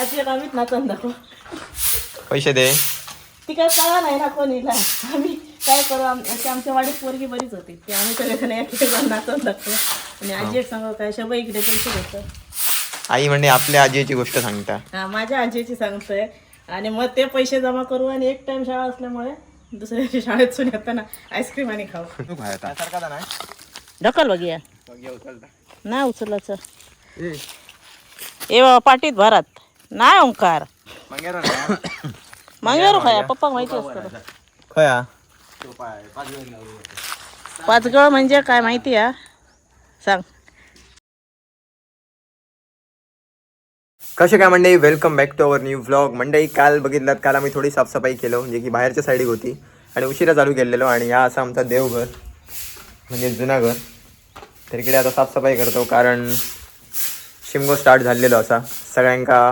आजी गावीत नाचून दाखव पैसे दे. ती काय कळा नाही ना कोणीला. आम्ही काय करू आम अशी आमच्या वाडीत पोरगी बरीच होती. ती आम्ही तर एक जण नाचून दाखव आणि आजी एक सांगू काय शबा इकडे पैसे देतो. आई म्हणजे आपल्या आजीची गोष्ट सांगता. हा माझ्या आजीची सांगतोय. आणि मग ते पैसे जमा करू आणि एक टाइम शाळा असल्यामुळे दुसऱ्या दिवशी शाळेतून येताना आईस्क्रीम आणि खाऊ. ढकल बघूया नाही उचलायचं ए बाबा पाटीत भरात. नाही ओंकार. मंगेरू खाया पप्पा माहिती असतं खया? पाचगळ म्हणजे काय माहिती आहे सांग. कसे काय मंडळी? Welcome back to our new vlog मंडळी काल बघितलात काल आम्ही थोडी साफसफाई केलो म्हणजे की बाहेरच्या साईडिक होती. आणि उशिरा चालू केलेलो आणि हा असा आमचा देवघर म्हणजे जुना घर तर इकडे आता साफसफाई करतो कारण शिमगो स्टार्ट झालेलो असा. सगळ्यांका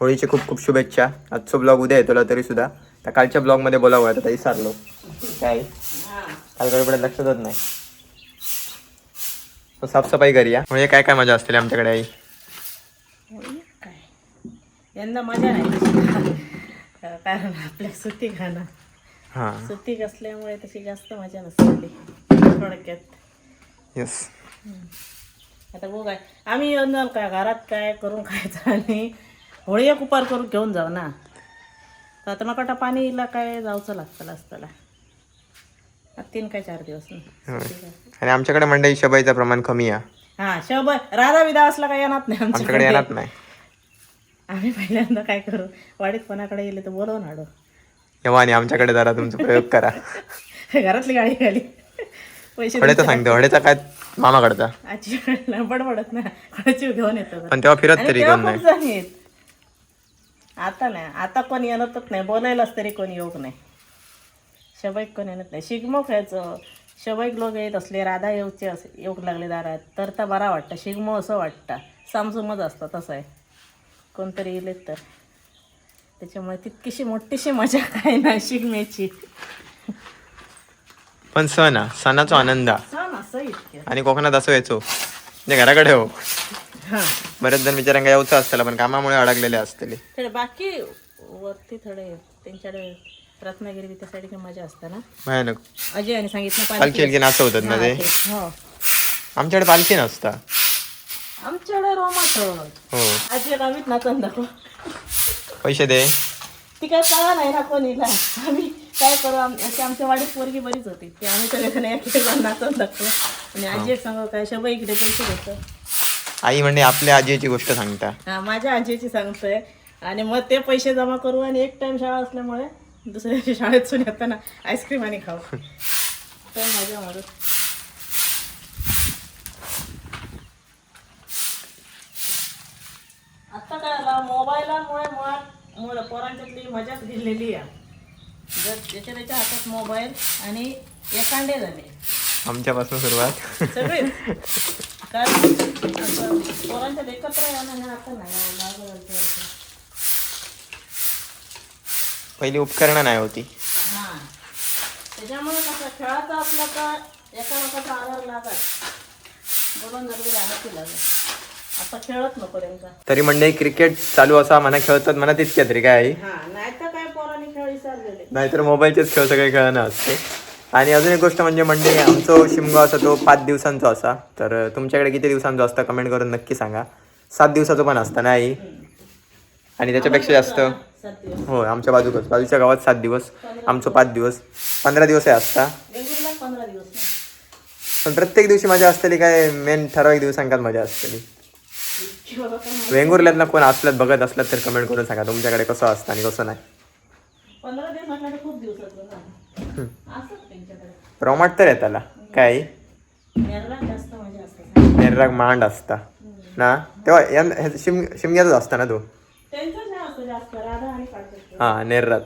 होळीची खूप खूप शुभेच्छा. आजचो ब्लॉग उद्या येतो तरी सुद्धा. त्या कालच्या ब्लॉगमध्ये बोलावं आता विसरलो काय? काल गडबडत लक्षातच नाही. साफसफाई करूया म्हणजे काय काय मजा असते आमच्याकडे आई? यंदा मजा नाही. कारण आपल्या सुट्टी खाणं. हां. सुट्टी असल्यामुळे तशी जास्त मजा नसते. थोडक्यात. येस आता बघ आम्ही काय? घरात काय? करून खायचं आणि होळी एक उपार करून घेऊन जाऊ ना. तर आता मग पाणीला काय जाऊचं लागतं असताना तीन काय चार दिवस. आणि आमच्याकडे मंडई शबाईचं प्रमाण कमी आहे. हा शब राधा विधा असला काय येणार नाही आमच्याकडे. येणार नाही. आम्ही पहिल्यांदा काय करू? वाडीत कोणाकडे गेले तर बोलवून हाडू तेव्हा आणि आमच्याकडे जरा तुमचा प्रयोग करा. घरातली गाडी खाली. पैसे हडेचा सांगतो हडेचा काय मामा करता आजी बडबडत ना कोणाची घेऊन येतो. पण तेव्हा फिरत आणि तरी तेव्हा कोण खूप नाही. जण आता नाही. आता कोण येणारच नाही. बोलायलाच तरी कोण योग नाही. शबाईक कोण येणत नाही. शिगमो खेळायचं शबाईक लोक येत असले राधा येऊचे असे योग लागले दारात तर तर बरा वाटतं. शिगमो असं वाटतं. सामसुमच असतं तसं आहे. कोणतरी येले तर. त्याच्यामुळे तितकीशी मोठीशी मजा काय नाही शिगम्याची पण सण हा सणाचा आनंद. हा. छान असं इतकं. आणि कोकणात असं यायचो म्हणजे घराकडे हां. बरेच जण बिचारांका यायचं असताना पण कामामुळे अडकलेले असतले. थोडे बाकी वरती थोडे त्यांच्याकडे रत्नागिरी बी त्या साईडची मजा असते ना भयानक. अजय यांनी सांगितलं पालखी नाचत होतात ना ते? हो. आमच्याकडे पालखी नसता. आमच्याकडे रोमाट हो. आजी गावीत नाचून दाखव पैसे दे. ती काय कळा नाही ना कोणीला. आम्ही काय करू आम अशी आमच्या वाडीत पोरगी बरीच होती. ती आम्ही तर एक नाचून दाखव आणि आजी एक सांगू काय शबा इकडे पैसे देतो. आई म्हणजे आपल्या आजीची गोष्ट सांगता. हा माझ्या आजीची सांगतोय. आणि मग ते पैसे जमा करू आणि एक टाइम शाळा असल्यामुळे दुसऱ्या दिवशी शाळेतून येताना आईस्क्रीम आणि खाऊ. तर मजा मारू. आता काय झालं? मोबाईलामुळे मुळात मुलं पोरांच्यातली मजाच गेलेली आहे. जर ज्याच्या त्याच्या हातात मोबाईल आणि एकांडे झाले. आमच्यापासून सुरुवात. सगळे कारण असं पोरांच्यात एकत्र येणं हे आता नाही मागं वरती वरती. पहिली उपकरणं नाही होती. हा. त्याच्यामुळे कसं खेळाचं असलं का एकामेकाचा आधार लागत. बोलून जरुरी आहे लागत आता खेळत नको त्यांचा. तरी मंडई क्रिकेट चालू असा मना खेळतात म्हणा तितक्या तरी काय? आई हा नाही तर काय पोरांनी खेळ विसरलेले नाहीतर मोबाईलचेच खेळ सगळे खेळणं असते. आणि अजून एक गोष्ट म्हणजे मंडळी आमचा शिमगो असा तो पाच दिवसांचा असा. तर तुमच्याकडे किती दिवसांचा असता कमेंट करून नक्की सांगा. सात दिवसाचं पण असतं ना आई? आणि त्याच्यापेक्षा जास्त? हो आमच्या बाजूकच. बाजूच्या गावात सात दिवस आमचं पाच दिवस. पंधरा दिवस आहे असता. ना पण प्रत्येक दिवशी मजा असतेली काय मेन ठराविक दिवसांकात मजा असतेली काय वेंगुर्ल्यातनं कोण असल्यात बघत असलात तर कमेंट करून सांगा. तुमच्याकडे कसं असतं आणि कसं नाही? पंधरा दिवस म्हटलं तर खूप दिवसाचं ना असत त्यांच्याकडे रोमाट तर येताला काय? नेरला जास्त मजा असते नेरराग मांड असता. ना? तेव्हा यं- शिम शिमग्यातच असता ना तो? हां नेररात.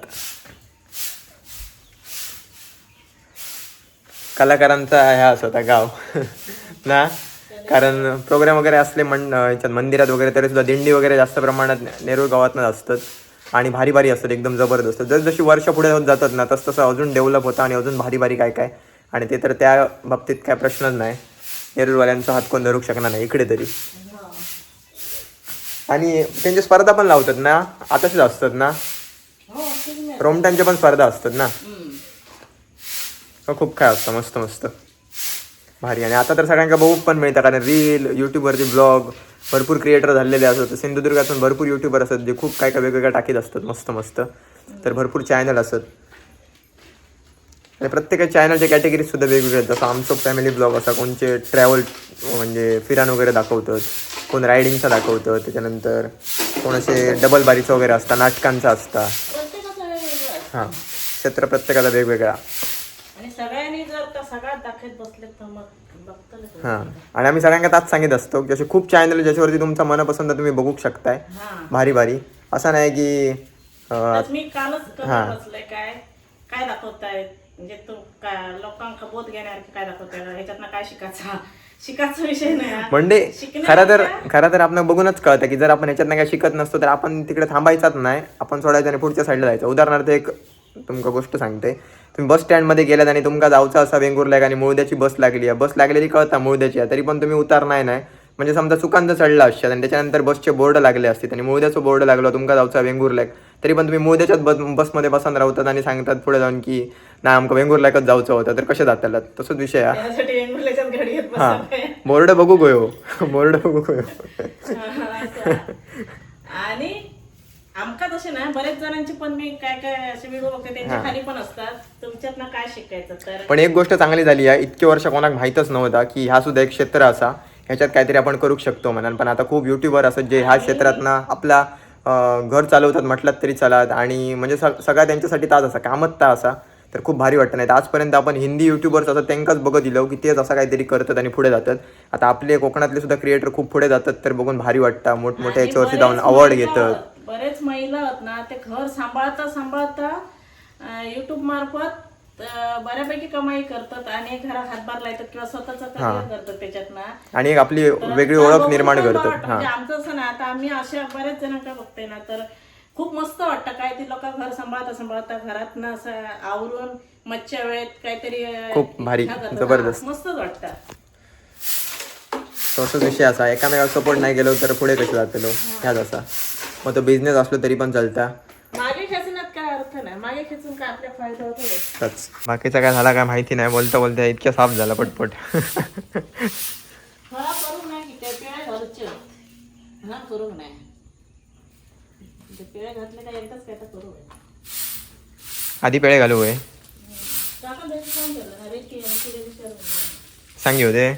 कलाकारांचा ह्या असं होता गाव. ना? कारण प्रोग्राम वगैरे असले मन ह्याच्यात मंदिरात वगैरे तरी सुद्धा दिंडी वगैरे जास्त प्रमाणात नेरूळ गावातनं असतात. आणि भारी भारी असतात एकदम जबरदस्त. जसजशी वर्ष पुढे होत जातात ना तस तसं अजून डेव्हलप होतं आणि अजून भारी भारी काय काय. आणि ते तर त्या बाबतीत काय प्रश्नच नाही. नेरूळवाल्यांचा हात कोण धरू शकणार नाही इकडे तरी. आणि त्यांच्या स्पर्धा पण लावतात ना आताच असतात ना. हो. रोमटांच्या पण स्पर्धा असतात ना. हो, खूप काय असतं मस्त मस्त. भारी. आणि आता तर सगळ्यांना बघू पण मिळतं कारण रील यूट्यूबवरचे ब्लॉग भरपूर क्रिएटर झालेले असतात. सिंधुदुर्गात पण भरपूर युट्यूबर असतात जे खूप काय काय वेगवेगळ्या टाकीत असतात मस्त मस्त. तर भरपूर चॅनल असतात. आणि प्रत्येक चॅनलच्या कॅटेगरीज सुद्धा वेगवेगळे आहेत. जसं आमचं फॅमिली ब्लॉग असा कोणचे ट्रॅव्हल म्हणजे फिरान वगैरे दाखवतात कोण रायडिंगचा दाखवतं त्याच्यानंतर कोण असे डबल बारीचं वगैरे असतं नाटकांचा असता. असतं. हां. क्षेत्र प्रत्येकाचा वेगवेगळा. आणि सगळ्यांनी जर त्या सगळ्यात दाखवत बसले तर मग बघतो ना तुम्ही. हां. आणि आम्ही सगळ्यांना ताच सांगित असतो की असे खूप चॅनल ज्याच्यावरती तुमचा मनपसंत तुम्ही बघू शकताय. हा. भारी भारी. असं नाही की अं, मी कालच हा. बसले. काय काय दाखवतायत म्हणजे तू काय लोकांका बोध काय दाखवताय? ह्याच्यातनं काय शिकायचा? शिकायचा विषय नाही हा. म्हणजे शिकण्यापेक्षा- खरं तर खरं तर आपण बघूनच कळतं की जर आपण ह्याच्यातनं काय शिकत नसतो तर आपण तिकडे थांबायचाच नाही. आपण सोडायचं आणि पुढच्या साईडला जायचं. उदाहरणार्थ एक तुमका गोष्ट सांगते. तुम्ही बस स्टँडमध्ये गेलात आणि तुमका जाऊचा असा वेंगुर्ला आणि मुळद्याची बस लागली आहे. बस लागलेली कळता मुळद्याची आहे. तरी पण तुम्ही उतार नाही. नाही म्हणजे समजा चुकांचं चढला असतात आणि त्याच्यानंतर बसचे बोर्ड लागले असतात आणि मुळद्याचं बोर्ड लागलो तुमका जाऊचा वेंगुर्ला तरी पण तुम्ही मुळद्याच्याच बस बसमध्ये बसून राहतात आणि सांगतात पुढे जाऊन की नाही आमका वेंगुर्लाकच जायचं होतं. तर कसे जाताला तसंच विषय आहे. हा. बोर्ड बघू गयो. बोर्ड बघू गयो. आणि आमका तसे ना बरेच जणांचे पण मी काय काय असे व्हिडिओ बघते त्यांच्या खाली पण असतात. तुमच्यातनं काय शिकायचं? तर पण एक गोष्ट चांगली झाली आहे इतके वर्ष कोणाक माहीतच नव्हता की हा सुद्धा एक क्षेत्र असा ह्याच्यात काहीतरी आपण करू शकतो म्हणाल. पण आता खूप युट्यूबर असत जे ह्या क्षेत्रातनं आपला घर चालवतात म्हटलं तरी चालत. आणि म्हणजे सग सगळा त्यांच्यासाठी ताज असा कामच ता असा तर खूप भारी वाटतं नाही. आजपर्यंत आपण हिंदी युट्यूबर्स असतात त्यांकाच बघत दिलो की तेच असं काहीतरी करतात आणि पुढे जातात. आता आपले कोकणातले सुद्धा क्रिएटर खूप पुढे जातात तर बघून भारी वाटतं. मोठमोठ्या याच्यावरती जाऊन अवॉर्ड घेतात. बरेच महिला आहेत ना ते घर सांभाळता सांभाळता युट्यूब मार्फत बऱ्यापैकी कमाई करतात आणि घरात हातभार लावतात किंवा स्वतःचा करिअर करतात त्याच्यात ना आणि एक आपली वेगळी ओळख निर्माण करतात. हां म्हणजे आमचं असं ना आता आम्ही अशा बऱ्याच जणांना बघतोय ना तर खूप मस्त वाटतं काय ते लोक घर सांभाळता सांभाळता घरात ना असं आवरून मच्छ्या वेळेत काहीतरी खूप भारी. जबरदस्त. हा, मस्तच वाटतं. तसंच विषय असा एकामेकाला सपोर्ट नाही गेलो तर पुढे कसे जातलो ह्याच असा. मग तो बिझनेस असलो तरी पण चालता. मागे खेचण्यात काय अर्थ नाही. मागे खेचून काय आपल्या फायदा होतो तच. बाकीचा काय झाला काय माहिती नाही. बोलता बोलता इतक्या साफ झाला पटपट. हा करू नाही की त्या पिळ्या घालूचे हा करू नाही. ते पिळ्या घातले काय एकदाच काय तर करू आधी पेळे घालू होय. काका केलं की विचारून सांगी होते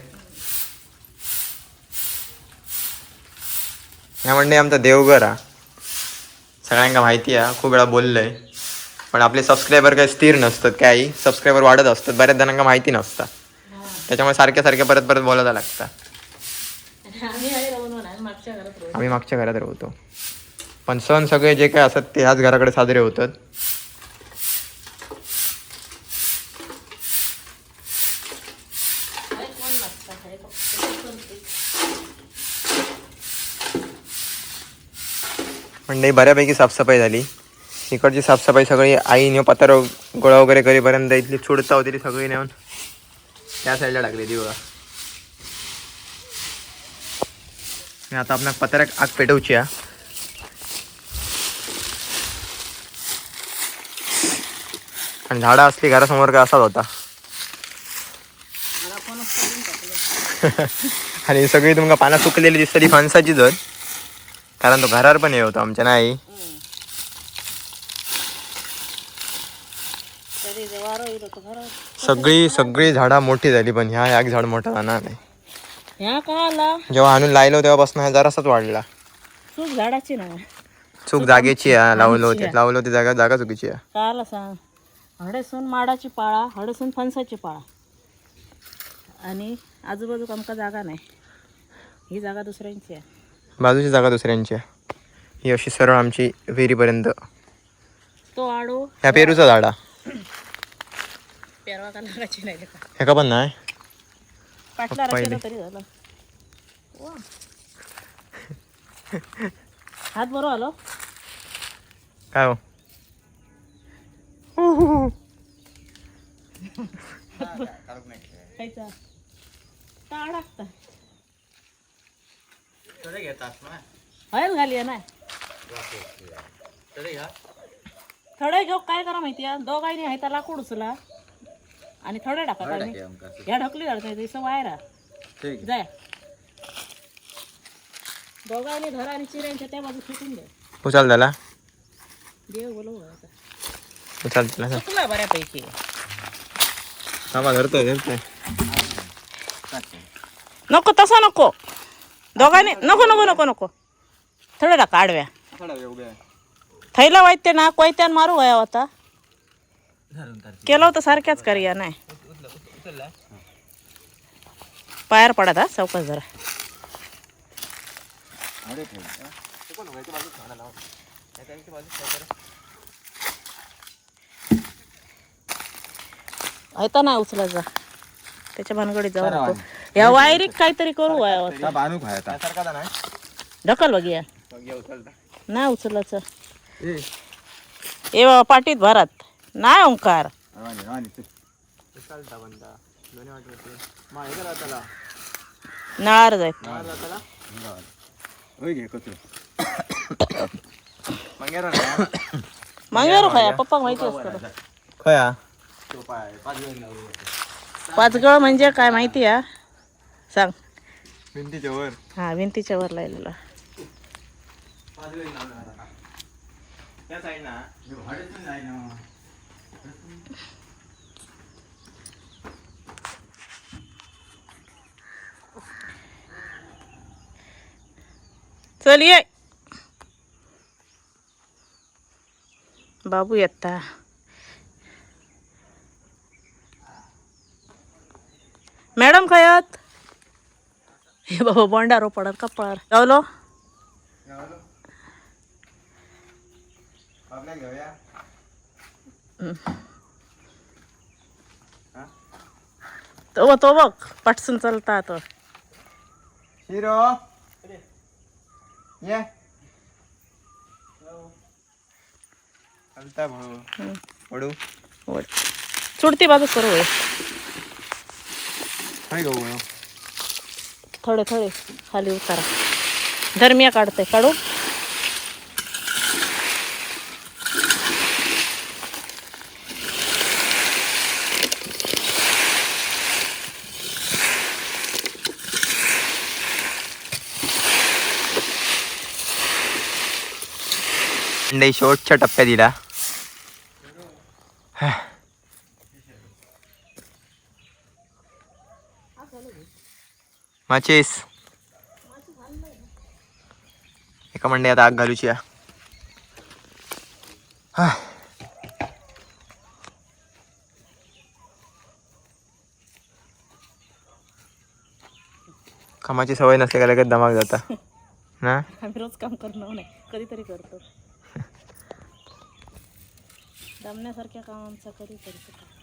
ह्या म्हणजे आमचा देवघर हा. सगळ्यांना माहिती आहे खूप वेळा बोललंय. पण आपले सबस्क्रायबर काही स्थिर नसतात काही सबस्क्रायबर वाढत असतात बऱ्याच जणांना माहिती नसतात त्याच्यामुळे सारख्या सारख्या परत परत बोलायला लागतं. आम्ही मागच्या घरात आम्ही मागच्या घरात राहतो. पण सण सगळे जे काय असतात ते ह्याच घराकडे साजरे होतात अरे कोण नसतं हे फक्त करते. मंडई बऱ्यापैकी साफसफाई झाली. इकडची साफसफाई सगळी आई नेऊ पत्र गोळा वगैरे करेपर्यंत इथली चुडता होती ती सगळी नेऊन त्या साईडला टाकली बघा. आणि आता आपल्या पत्र्याक आग पेटवची हा. आणि झाडं असली घरासमोर का असाच होता. आणि सगळी तुमका पानं सुकलेली दिसतली फणसाची जर कारण तो घरावर पण हे होतो आमच्या नाही? होतं सगळी सगळी झाडा मोठी झाली पण ह्या एक झाड मोठा जाणार नाही. ह्या का आला जेव्हा आणून लायलो तेव्हापासून हा जरासाच वाढला. चूक झाडाची ना. चूक जागेची आहे लावलो होते लावलो ती जागा जागा चुकीची आहे. का आला सांग. हडेसून माडाची पाळा हडेसून फणसाची पाळा. आणि आजूबाजूक आमका जागा नाही. ही जागा दुसऱ्यांची आहे. बाजूची जागा दुसऱ्यांची आहे ही अशी सरळ आमची विहिरीपर्यंत तो आडो ह्या पेरूचा झाडा पेरवा का नाही ह्याका पण नाही पाटला तरी झालं वा. हात बरोबर आलो काय हो खायचा अडकता हळद घाली ना. थोडे घेऊ काय करा माहिती आहे दोघांनी आहे तर लाकूड उचला. आणि थोडे टाका ह्या ढकली धरता येते इसं वायरा. ठीक जाय. दोघांनी धरा आणि चिऱ्यांच्या त्या बाजू फेकून द्या उचल झाला देव बोलव आता. उचल झाला चुकला बऱ्यापैकी. थांबा धरतोय धरतोय. नको तसा नको. दोघांनी नको नको नको नको. थोडं टाका आडव्या. थैला वाईते ना कोयत्यान मारू वया होता केलं होतं सारख्याच करूया नाही. पायर पडत हा चौकस जरा. ऐता नाही उचलायचा. त्याच्या भानगडीत जाऊ नको या वायरीक काहीतरी करू वया होता बानू खायचा सारखा नाही? ढकल बघूया उचलता. नाही उचलायचं ए. बाबा पाटीत भरात. नाही ओंकार. तू बंदा. दोन्ही वाटत करा त्याला. होय घे कचरो मंगेरा ना मागेरू खाया पप्पा माहिती असतं खया पाचगळ म्हणजे काय माहिती आहे सांग. भिंतीच्या वर. हा भिंतीच्या वर लायलेला चल ये. बाबू येता. मॅडम खयात? हे बाबा बोंडारो पडत कपाळार गावलो तो तो बघ. पटसून चालता तो. हिरो ये. चालता भाऊ. सुडती बाजू करू. काय गहू थोडे थोडे. खाली उतारा. धर्मिया काढते. काढू? अंडे शेवटच्या टप्प्यात दिला माचीस. एका मंडे आता आग घालूची हा. कामाची सवय नसते का लगेच दमाग जाता? ना? आम्ही रोज काम करणार नाही. कधीतरी करतो. दमण्यासारख्या काम आमचं कधीतरी करतो.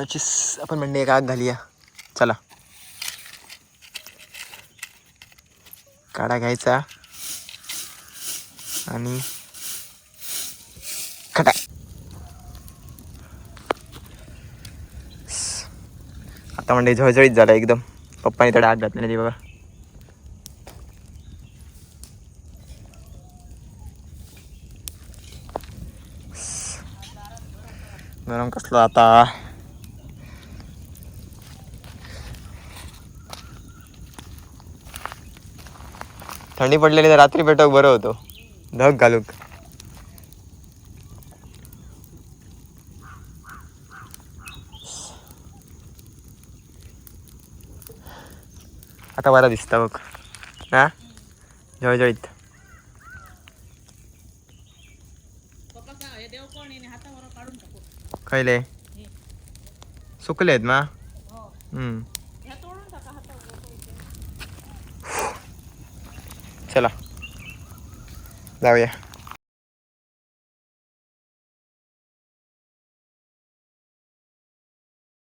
त्याची आपण म्हणणे एक आग घालूया. चला. काढा घ्यायचा. आणि खटा. आता म्हणजे झळझळीत झाला एकदम. पप्पाने त्याला आग घातली नाही बघा. गरम कसलं आता? थंडी पडलेली तर रात्री पेटवक बरं होतो. धग घालूक. आता बरा दिसता बघ. ना जळजळीत हे टाकू खयले? सुकले आहेत मा हो हम्म. ह्या तोडून टाका हातावर चला जाऊया